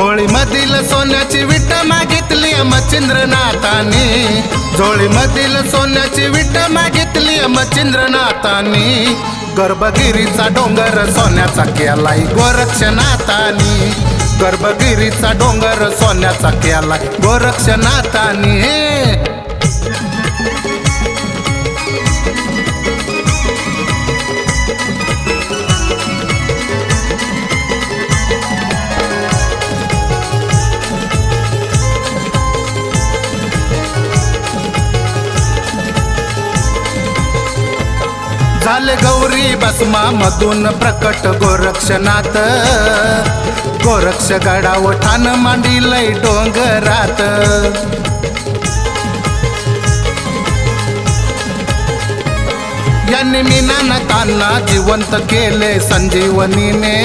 झोळीमधील सोन्याची विट मागितली मच्छिंद्रनाथानी झोळीमधील सोन्याची विट मागितली मच्छिंद्रनाथानी गर्भगिरीचा डोंगर सोन्याचा केलाय गोरक्षनाथानी. गर्भगिरीचा डोंगर सोन्याचा केलाय गोरक्षनाथानी. झाले गौरी बसमा मधून प्रकट गोरक्षनाथ. गोरक्ष गडाव ठाण मांडिलय डोंगरात. यांनी मीनानकांना जिवंत केले संजीवनीने.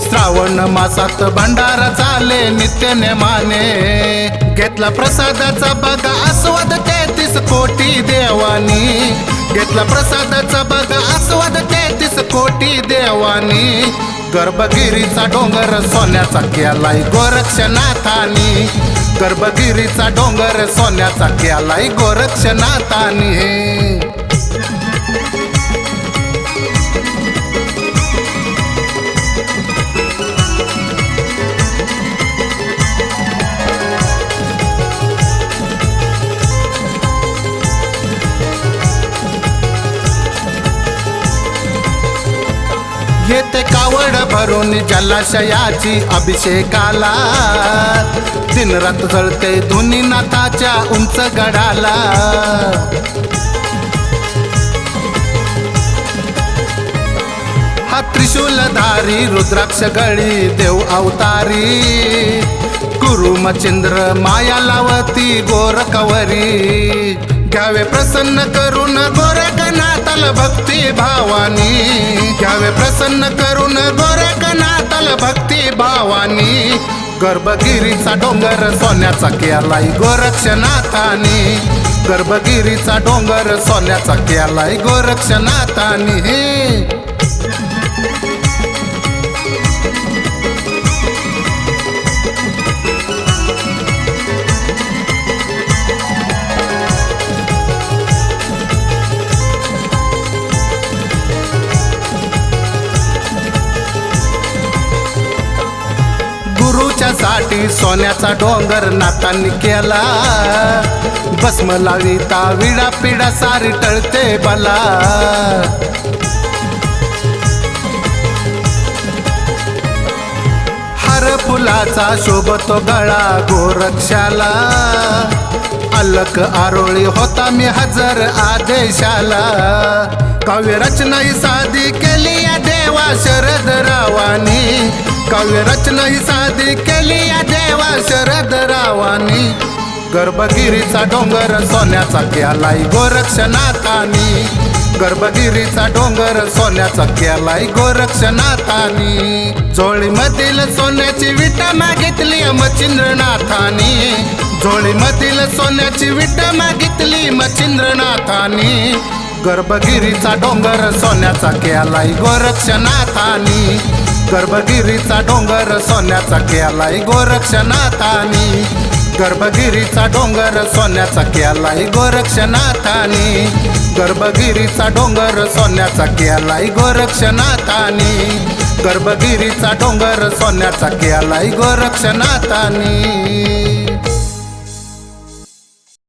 श्रावण मासात भंडारा झाले नित्यने माने. घेतला प्रसादाचा बघा आस्वाद तेहतीस कोटी देवानी. घेतला प्रसादाचा बघा आस्वाद तेहतीस कोटी देवानी. गर्भगिरीचा डोंगर सोन्याचा केलाय गोरक्षनाथानी. गर्भगिरीचा डोंगर सोन्याचा केलाय गोरक्षनाथानी. येते कावड भरून जलाशयाची अभिषेकाला. दिनरात जळते धुनी नाथाच्या उंच गडाला. हा त्रिशूलधारी रुद्राक्ष गळी देव अवतारी. गुरु मचिंद्र माया लावती गोरकवरी घ्यावे प्रसन्न करून गोरखनाथल भक्ती भावानी. घ्यावे प्रसन्न करून गोरखनाथल भक्ती भावानी. गर्भगिरीचा डोंगर सोन्याचा केलाय गोरक्षनाथानी. गर्भगिरीचा डोंगर सोन्याचा केलाय गोरक्षनाथानी. साठी सोन्याचा डोंगर नातांनी केला. भस्म लाविता विडा पिडा सारी टळते बला. हर फुलाचा शोभतो गळा गोरक्षाला. अलक आरोळी होता मी हजर आदेशाला. काव्य रचना ही साधी केली या देवा शरद रावानी. काव्य रचना ही साधी केली या देवा शरद रावानी. गर्भगिरीचा डोंगर सोन्याचा केलाय गोरक्षनाथानी. गर्भगिरीचा डोंगर सोन्याचा केलाय गोरक्षनाथानी. झोळीमधील सोन्याची विटा मागितली मच्छिंद्रनाथानी. झोळीमधील सोन्याची विटा मागितली मच्छिंद्रनाथानी. गर्भगिरीचा डोंगर सोन्याचा केलाय गोरक्षनाथानी. गर्भगिरीचा डोंगर सोन्याचा केलाय गोरक्षनाथानी. गर्भगिरीचा डोंगर सोन्याचा केलाय गोरक्षनाथानी. गर्भगिरीचा डोंगर सोन्याचा केलाय गोरक्षनाथानी. गर्भगिरीचा डोंगर सोन्याचा केलाय गोरक्षनाथानी.